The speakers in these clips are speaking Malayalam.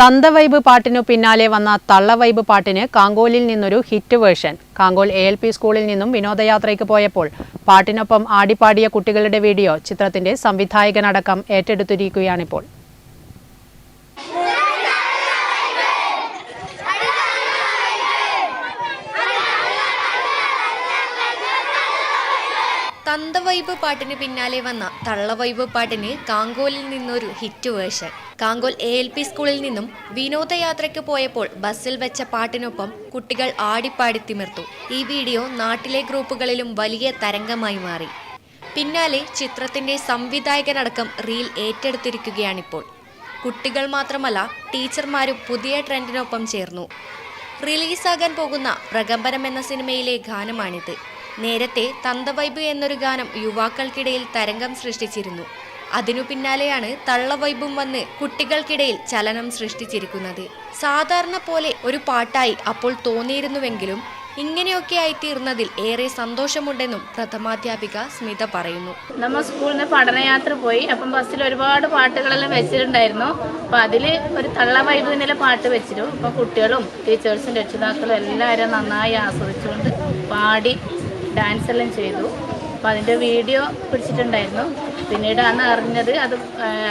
തന്തവൈബ് പാട്ടിനു പിന്നാലെ വന്ന തള്ളവൈബ് പാട്ടിന് കാങ്കോലിൽ നിന്നൊരു hit version. Kankol A L P സ്കൂളിൽ നിന്നും വിനോദയാത്രയ്ക്ക് പോയപ്പോൾ പാട്ടിനൊപ്പം ആടിപ്പാടിയ കുട്ടികളുടെ വീഡിയോ ചിത്രത്തിന്റെ സംവിധായകനടക്കം ഏറ്റെടുത്തിരിക്കുകയാണിപ്പോൾ. തന്തവൈബ് പാട്ടിന് പിന്നാലെ വന്ന തള്ളവൈബ് പാട്ടിന് കാങ്കോലിൽ നിന്നൊരു hit version. Kankol A L P സ്കൂളിൽ നിന്നും വിനോദയാത്രയ്ക്ക് പോയപ്പോൾ ബസ്സിൽ വെച്ച പാട്ടിനൊപ്പം കുട്ടികൾ ആടിപ്പാടി തിമിർത്തു. ഈ വീഡിയോ നാട്ടിലെ ഗ്രൂപ്പുകളിലും വലിയ തരംഗമായി മാറി. പിന്നാലെ ചിത്രത്തിന്റെ സംവിധായകനടക്കം റീൽ ഏറ്റെടുത്തിരിക്കുകയാണിപ്പോൾ. കുട്ടികൾ മാത്രമല്ല ടീച്ചർമാരും പുതിയ ട്രെൻഡിനൊപ്പം ചേർന്നു. റിലീസാകാൻ പോകുന്ന പ്രകമ്പനം എന്ന സിനിമയിലെ ഗാനമാണിത്. നേരത്തെ തന്തവൈബ് എന്നൊരു ഗാനം യുവാക്കൾക്കിടയിൽ തരംഗം സൃഷ്ടിച്ചിരുന്നു. അതിനു പിന്നാലെയാണ് തള്ളവൈബും വന്ന് കുട്ടികൾക്കിടയിൽ ചലനം സൃഷ്ടിച്ചിരിക്കുന്നത്. സാധാരണ പോലെ ഒരു പാട്ടായി അപ്പോൾ തോന്നിയിരുന്നുവെങ്കിലും ഇങ്ങനെയൊക്കെ ആയിത്തീർന്നതിൽ ഏറെ സന്തോഷമുണ്ടെന്നും പ്രഥമാധ്യാപിക സ്മിത പറയുന്നു. നമ്മൾ സ്കൂളിൽ നിന്ന് പഠനയാത്ര പോയി അപ്പം ബസ്സിൽ ഒരുപാട് പാട്ടുകളെല്ലാം വെച്ചിട്ടുണ്ടായിരുന്നു. അപ്പം അതിൽ ഒരു തള്ള വൈബ് പാട്ട് വെച്ചിരുന്നു അപ്പം കുട്ടികളും ടീച്ചേഴ്സും രക്ഷിതാക്കളും എല്ലാവരും നന്നായി ആസ്വദിച്ചുകൊണ്ട് പാടി ഡാൻസ് എല്ലാം ചെയ്തു. അപ്പോൾ അതിന്റെ വീഡിയോ പിടിച്ചിട്ടുണ്ടായിരുന്നു. പിന്നീട് അന്ന് അറിഞ്ഞത് അത്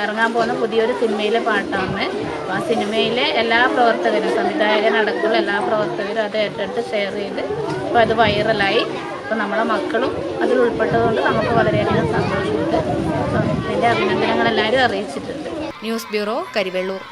ഇറങ്ങാൻ പോകുന്ന പുതിയൊരു സിനിമയിലെ പാട്ടാണ്. ആ സിനിമയിലെ എല്ലാ പ്രവർത്തകരും സംവിധായകനടക്കമുള്ള എല്ലാ പ്രവർത്തകരും അത് ഏറ്റെടുത്ത് ഷെയർ ചെയ്ത് അപ്പോൾ അത് വൈറലായി. അപ്പോൾ നമ്മുടെ മക്കളും അതിൽ ഉൾപ്പെട്ടതുകൊണ്ട് നമുക്ക് വളരെയധികം സന്തോഷമുണ്ട്. അപ്പോൾ ഇതിന്റെ അഭിനന്ദനങ്ങൾ എല്ലാവരും അറിയിച്ചിട്ടുണ്ട്. News bureau Karivellur.